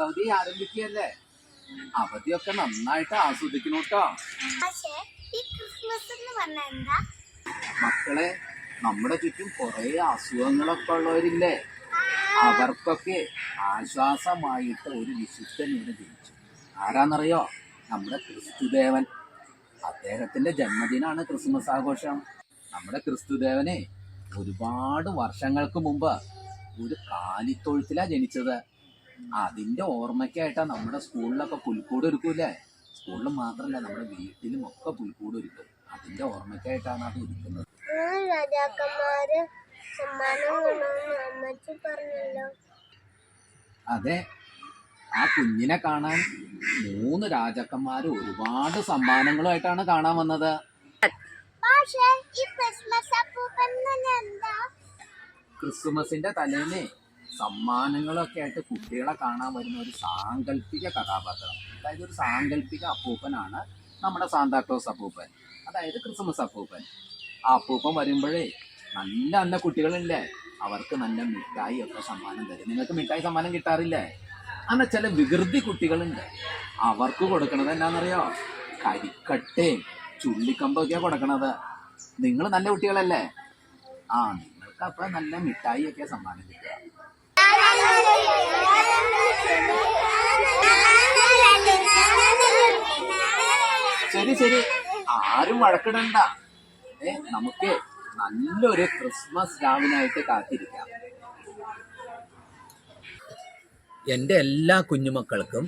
അവധി ആരംഭിക്കുകയല്ലേ? അവധിയൊക്കെ നന്നായിട്ട് ആസ്വദിക്കണം കേട്ടോ. ക്രിസ്മസ് മക്കളെ നമ്മുടെ ചുറ്റും കുറെ അസുഖങ്ങളൊക്കെ ഉള്ളവരില്ലേ? അവർക്കൊക്കെ ആശ്വാസമായിട്ട് ഒരു വിശുദ്ധൻ ഇവിടെ ജനിച്ചു. ആരാന്നറിയോ? നമ്മുടെ ക്രിസ്തുദേവൻ. അദ്ദേഹത്തിന്റെ ജന്മദിനാണ് ക്രിസ്മസ് ആഘോഷം. നമ്മുടെ ക്രിസ്തുദേവനെ ഒരുപാട് വർഷങ്ങൾക്ക് മുമ്പ് ഒരു കാലിത്തൊഴുത്തിലാ ജനിച്ചത്. അതിന്റെ ഓർമ്മയ്ക്കായിട്ടാ നമ്മുടെ സ്കൂളിലൊക്കെ പുൽക്കൂട് ഒരുക്കൂലേ സ്കൂളിൽ മാത്രമല്ല നമ്മുടെ വീട്ടിലും ഒക്കെ പുൽക്കൂട് ഒരുക്കും. അതിന്റെ ഓർമ്മയ്ക്കായിട്ടാണ് അത് ഒരുക്കുന്നത്. രാജാക്കന്മാര് പറഞ്ഞല്ലോ. അതെ. ആ കുഞ്ഞിനെ കാണാൻ മൂന്ന് രാജാക്കന്മാർ ഒരുപാട് സമ്മാനങ്ങളുമായിട്ടാണ് കാണാൻ വന്നത്. പക്ഷേ ഈ ക്രിസ്മസ് അപ്പൂപ്പൻ എന്താ ക്രിസ്മസിന്റെ തലേന്ന് സമ്മാനങ്ങളൊക്കെ ആയിട്ട് കുട്ടികളെ കാണാൻ വരുന്ന ഒരു സാങ്കല്പിക കഥാപാത്രം. അതായത് ഒരു സാങ്കല്പിക അപ്പൂപ്പനാണ് നമ്മുടെ സാന്താക്ലോസ് അപ്പൂപ്പൻ. അതായത് ക്രിസ്മസ് അപ്പൂപ്പൻ. ആ അപ്പൂപ്പൻ വരുമ്പോഴേ നല്ല നല്ല കുട്ടികളില്ലേ? അവർക്ക് നല്ല മിഠായി ഒക്കെ സമ്മാനം തരും. നിങ്ങൾക്ക് മിഠായി സമ്മാനം കിട്ടാറില്ലേ? അങ്ങനെ ചില വികൃതി കുട്ടികളുണ്ട്. അവർക്ക് കൊടുക്കണത് എന്താണെന്നറിയോ? കരിക്കട്ടയും ചുള്ളിക്കമ്പൊക്കെയാണ് കൊടുക്കണത്. നിങ്ങൾ നല്ല കുട്ടികളല്ലേ? ആ നിങ്ങൾക്ക് അപ്പൊ നല്ല മിഠായി ഒക്കെ സമ്മാനം ശരി ശരി. ആരും വഴക്കിടണ്ട. ഏ നമുക്ക് നല്ലൊരു ക്രിസ്മസ് രാവിനായിട്ട് കാത്തിരിക്കാം. എന്റെ എല്ലാ കുഞ്ഞുമക്കൾക്കും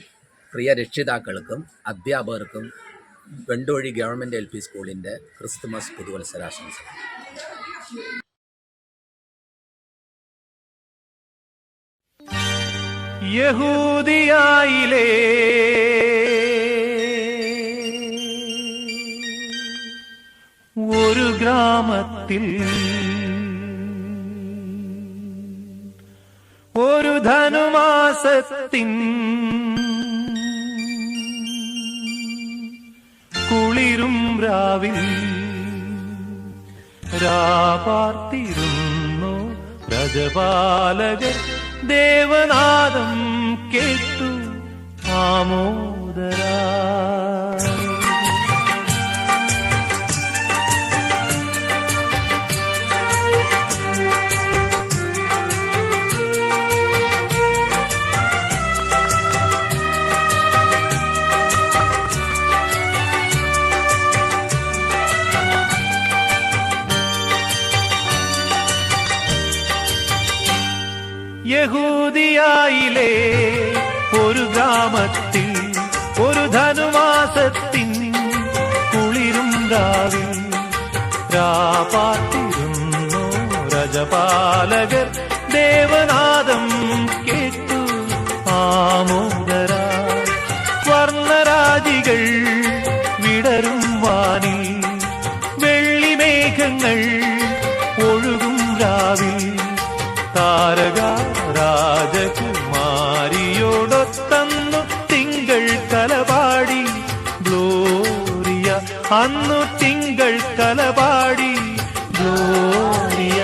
പ്രിയ രക്ഷിതാക്കൾക്കും അധ്യാപകർക്കും വെണ്ടോഴി ഗവൺമെന്റ് എൽ പി സ്കൂളിന്റെ ക്രിസ്തുമസ് പുതുവത്സരാശംസകൾ. യഹൂദിയായിലേ. ഒരു ഗ്രാമത്തിൽ ഒരു ധനുമാസത്തിൻ കുളിരും രാവിൽ രാപാർത്തിരുന്നു രജപാലകർ ദേവനാദം കേട്ടു ആമോദരാ യഹൂദിയായിലെ ഒരു ഗ്രാമത്തിൽ ഒരു ധനുമാസത്തിൻ കുളിരും രാവിൽ രാപാർത്തിരുന്നു രജപാലകർ ദേവനാദം കേട്ടു ആമോദര. വർണരാജികൾ വിടരും വാനിൽ വെള്ളിമേഘങ്ങൾ ഒഴുകും രാവിൽ താരക കലപാടി ഗ്ലോറിയ അന്നു തിങ്കൾ കലപാടി ഗ്ലോറിയ.